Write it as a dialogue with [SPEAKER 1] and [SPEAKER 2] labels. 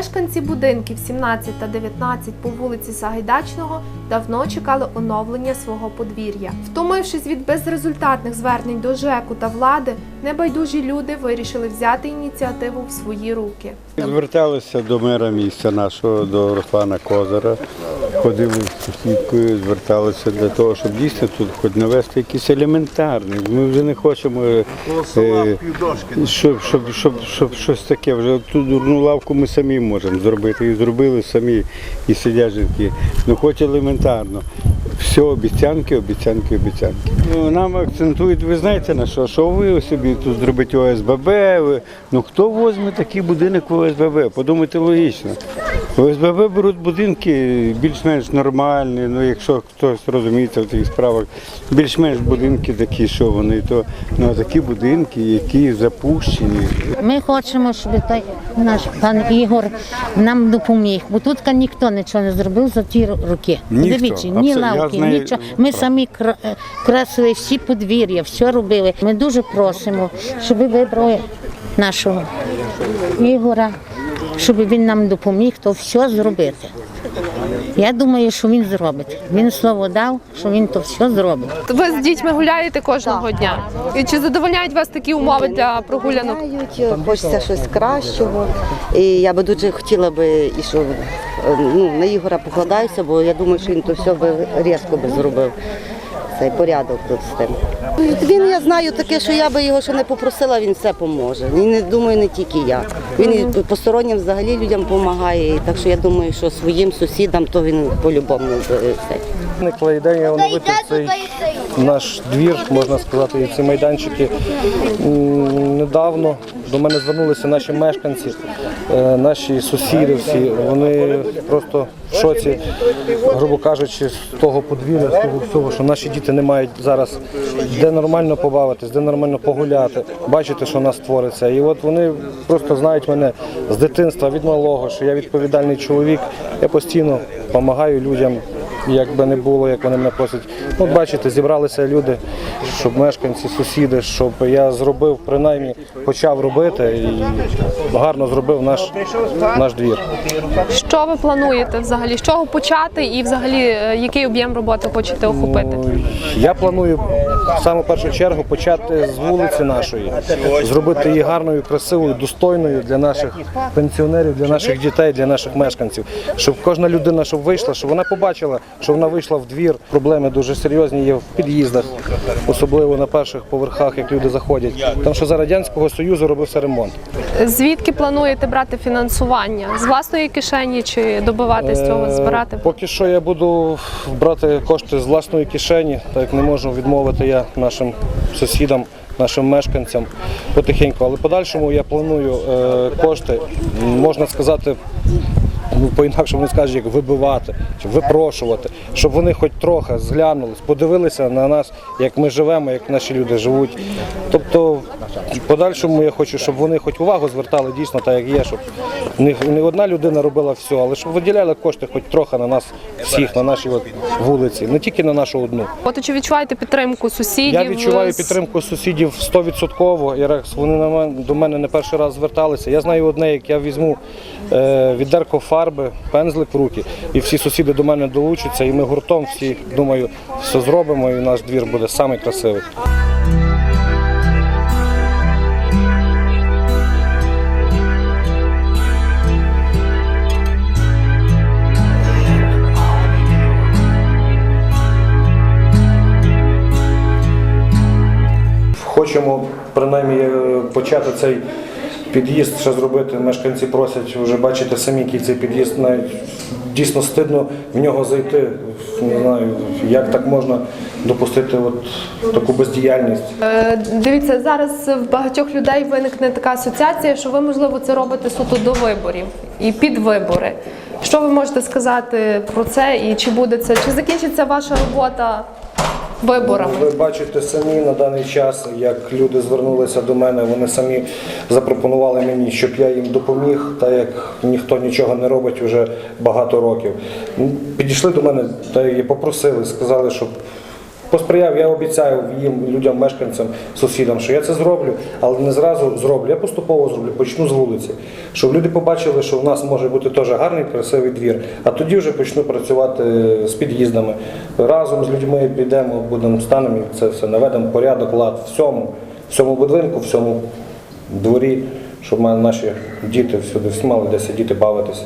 [SPEAKER 1] Мешканці будинків 17 та 19 по вулиці Сагайдачного давно чекали оновлення свого подвір'я. Втомившись від безрезультатних звернень до ЖЕКу та влади, небайдужі люди вирішили взяти ініціативу в свої руки.
[SPEAKER 2] Зверталися до мера міста нашого, до Руслана Козара. Ходили з сусідкою, зверталися для того, щоб дійсно тут хоч навести якийсь елементарний. Ми вже не хочемо, е, е, щоб, щоб, щоб, щоб щось таке. Вже ту дурну лавку ми самі можемо зробити. І зробили самі, і сидять жінки. Ну хоч елементарно. Все обіцянки, обіцянки, обіцянки. Ну, нам акцентують, ви знаєте на що? Що ви собі тут зробите ОСББ? Ну хто возьме такий будинок в ОСББ? Подумайте логічно. В ОСББ беруть будинки більш-менш нормальні, ну якщо хтось розуміється в цих справах, більш-менш будинки такі, що вони, то ну, такі будинки, які запущені.
[SPEAKER 3] Ми хочемо, щоб той наш пан Ігор нам допоміг, бо тут ніхто нічого не зробив за ті роки.
[SPEAKER 2] Ніхто,
[SPEAKER 3] Подивіться, ні
[SPEAKER 2] абсолютно. Я
[SPEAKER 3] лавки,
[SPEAKER 2] знаю,
[SPEAKER 3] нічого. Ми самі кра- е, красили всі подвір'я, все робили. Ми дуже просимо, щоб ви вибрали нашого Ігора, щоб він нам допоміг то все зробити. Я думаю, що він зробить. Він слово дав, що він то все зробить.
[SPEAKER 1] Ви з дітьми гуляєте кожного дня. І чи задовольняють вас такі умови для прогулянок?
[SPEAKER 4] Хочеться щось кращого. І я би дуже хотіла би, і що ну, на Ігора покладаюся, бо я думаю, що він то все би різко би зробив. Цей порядок тут з тим. Він, я знаю таке, що я би його ще не попросила, він все поможе. І не думаю, не тільки я. Він постороннім взагалі людям допомагає. Так що я думаю, що своїм сусідам то він по-любому.
[SPEAKER 5] Виникла ідея оновити цей наш двір, можна сказати, і ці майданчики. М, Недавно до мене звернулися наші мешканці, е, наші сусіди всі. Вони просто в шоці, грубо кажучи, з того подвір'я, з того всього, що наші діти не мають зараз де нормально побавитись, де нормально погуляти, бачити, що у нас твориться. І от вони просто знають мене з дитинства, від малого, що я відповідальний чоловік. Я постійно допомагаю людям як би не було, як вони мене просять. От бачите, зібралися люди, щоб мешканці, сусіди, щоб я зробив, принаймні почав робити і гарно зробив наш, наш двір.
[SPEAKER 1] Що ви плануєте взагалі? З чого почати і взагалі е, який об'єм роботи хочете охопити?
[SPEAKER 5] Ну, Я планую в саму першу чергу почати з вулиці нашої, зробити її гарною, красивою, достойною для наших пенсіонерів, для наших дітей, для наших мешканців. Щоб кожна людина, щоб вийшла, щоб вона побачила, що вона вийшла в двір. Проблеми дуже серйозні є в під'їздах, особливо на перших поверхах, як люди заходять. Тому що за радянського союзу робився ремонт.
[SPEAKER 1] Звідки плануєте брати фінансування? З власної кишені чи добиватись цього збирати?
[SPEAKER 5] Е, Поки що я буду брати кошти з власної кишені, так як не можу відмовити я нашим сусідам, нашим мешканцям потихеньку. Але подальшому я планую е, кошти, можна сказати. Ну, по-інакшому не скажуть, як вибивати чи випрошувати, щоб вони хоч трохи зглянулись, подивилися на нас, як ми живемо, як наші люди живуть. Тобто, в подальшому я хочу, щоб вони хоч увагу звертали дійсно так, як є, щоб не, не одна людина робила все, але щоб виділяли кошти хоч трохи на нас всіх, на нашій от вулиці, не тільки на нашу одну.
[SPEAKER 1] От чи відчуваєте підтримку сусідів?
[SPEAKER 5] Я відчуваю підтримку сусідів 100%. І вони до мене не перший раз зверталися. Я знаю одне, як я візьму е, відерко фарби, пензлик в руки, і всі сусіди до мене долучаться, і ми гуртом всі, думаю, все зробимо, і наш двір буде самий. Хочемо принаймні е, почати цей під'їзд ще зробити. Мешканці просять вже бачите самі, який цей під'їзд навіть дійсно стидно в нього зайти. Не знаю, як так можна допустити от таку бездіяльність.
[SPEAKER 1] Е, Дивіться, зараз в багатьох людей виникне така асоціація, що ви, можливо, це робите суто до виборів і під вибори. Що ви можете сказати про це і чи буде це? Чи закінчиться ваша робота виборами?
[SPEAKER 5] Ви бачите самі на даний час, як люди звернулися до мене, вони самі запропонували мені, щоб я їм допоміг, так як ніхто нічого не робить вже багато років. Підійшли до мене та і попросили, сказали, щоб посприяв, я обіцяю їм, людям, мешканцям, сусідам, що я це зроблю, але не зразу зроблю. Я поступово зроблю, почну з вулиці, щоб люди побачили, що в нас може бути теж гарний, красивий двір. А тоді вже почну працювати з під'їздами. Разом з людьми підемо, будемо станемо і це все наведемо порядок, лад всьому, всьому будинку, всьому дворі, щоб наші діти всюди всі мали де сидіти, бавитися.